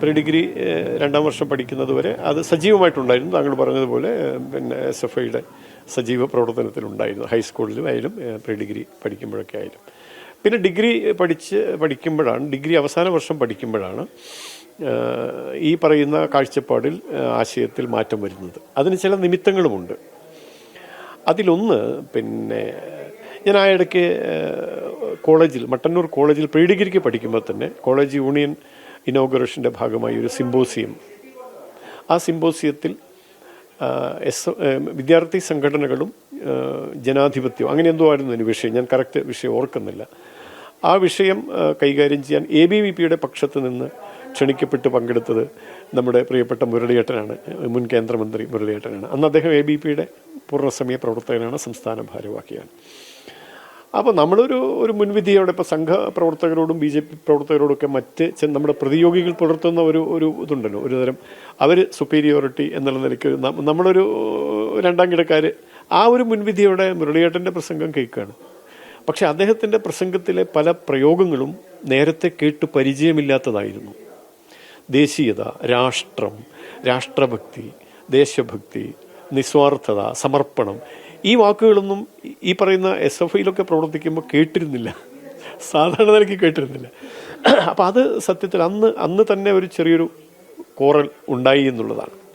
Pre degree രണ്ടാം വർഷം പഠിക്കുന്നത് വരെ അത് സജീവമായിട്ടുണ്ടായിരുന്നു. താങ്കൾ പറഞ്ഞതുപോലെ പിന്നെ എസ് എഫ് ഐയുടെ സജീവ പ്രവർത്തനത്തിലുണ്ടായിരുന്നു. ഹൈസ്കൂളിലും ആയാലും പ്രീ ഡിഗ്രി പഠിക്കുമ്പോഴൊക്കെ ആയാലും. പിന്നെ ഡിഗ്രി പഠിച്ച് പഠിക്കുമ്പോഴാണ് ഡിഗ്രി അവസാന വർഷം പഠിക്കുമ്പോഴാണ് ഈ പറയുന്ന കാഴ്ചപ്പാടിൽ ആശയത്തിൽ മാറ്റം വരുന്നത്. അതിന് ചില നിമിത്തങ്ങളുമുണ്ട്. അതിലൊന്ന് പിന്നെ ഞാൻ ആ ഇടയ്ക്ക് കോളേജിൽ മട്ടന്നൂർ കോളേജിൽ പ്രീ ഡിഗ്രിക്ക് പഠിക്കുമ്പോൾ തന്നെ കോളേജ് യൂണിയൻ ഇനോഗ്രേഷന്റെ ഭാഗമായി ഒരു സിമ്പോസിയം. ആ സിമ്പോസിയത്തിൽ എസ് വിദ്യാർത്ഥി സംഘടനകളും ജനാധിപത്യവും അങ്ങനെ എന്തോ ആയിരുന്നു അതിന് വിഷയം. ഞാൻ കറക്റ്റ് വിഷയം ഓർക്കുന്നില്ല. ആ വിഷയം കൈകാര്യം ചെയ്യാൻ എ ബി വി പിയുടെ പക്ഷത്ത് നിന്ന് ക്ഷണിക്കപ്പെട്ട് പങ്കെടുത്തത് നമ്മുടെ പ്രിയപ്പെട്ട മുരളിയേട്ടനാണ്. മുൻ കേന്ദ്രമന്ത്രി മുരളിയേട്ടനാണ്. അന്ന് അദ്ദേഹം എ ബി പിയുടെ പൂർണസമയ പ്രവർത്തകനാണ് സംസ്ഥാന ഭാരവാഹിയാണ്. അപ്പോൾ നമ്മളൊരു ഒരു മുൻവിധിയോടെ ഇപ്പോൾ സംഘ പ്രവർത്തകരോടും ബി ജെ പി പ്രവർത്തകരോടൊക്കെ മറ്റ് നമ്മുടെ പ്രതിയോഗികൾ പുലർത്തുന്ന ഒരു ഒരു ഇതുണ്ടല്ലോ ഒരു തരം അവർ സുപ്പീരിയോറിറ്റി എന്നുള്ള നിലയ്ക്ക് നമ്മളൊരു രണ്ടാം കിടക്കാർ ആ ഒരു മുൻവിധിയോടെ മുരളിയേട്ടന്റെ പ്രസംഗം കേൾക്കുകയാണ് പക്ഷേ അദ്ദേഹത്തിന്റെ പ്രസംഗത്തിലെ പല പ്രയോഗങ്ങളും നേരത്തെ കേട്ട് പരിചയമില്ലാത്തതായിരുന്നു. ദേശീയത രാഷ്ട്രം രാഷ്ട്രഭക്തി ദേശഭക്തി നിസ്വാർത്ഥത സമർപ്പണം ഈ വാക്കുകളൊന്നും ഈ പറയുന്ന എസ് എഫ് ഐയിലൊക്കെ പ്രവർത്തിക്കുമ്പോൾ കേട്ടിരുന്നില്ല. സാധാരണ നിലയ്ക്ക് കേട്ടിരുന്നില്ല. അപ്പം അത് സത്യത്തിൽ അന്ന് അന്ന് തന്നെ ഒരു ചെറിയൊരു കോറൽ ഉണ്ടായി എന്നുള്ളതാണ്.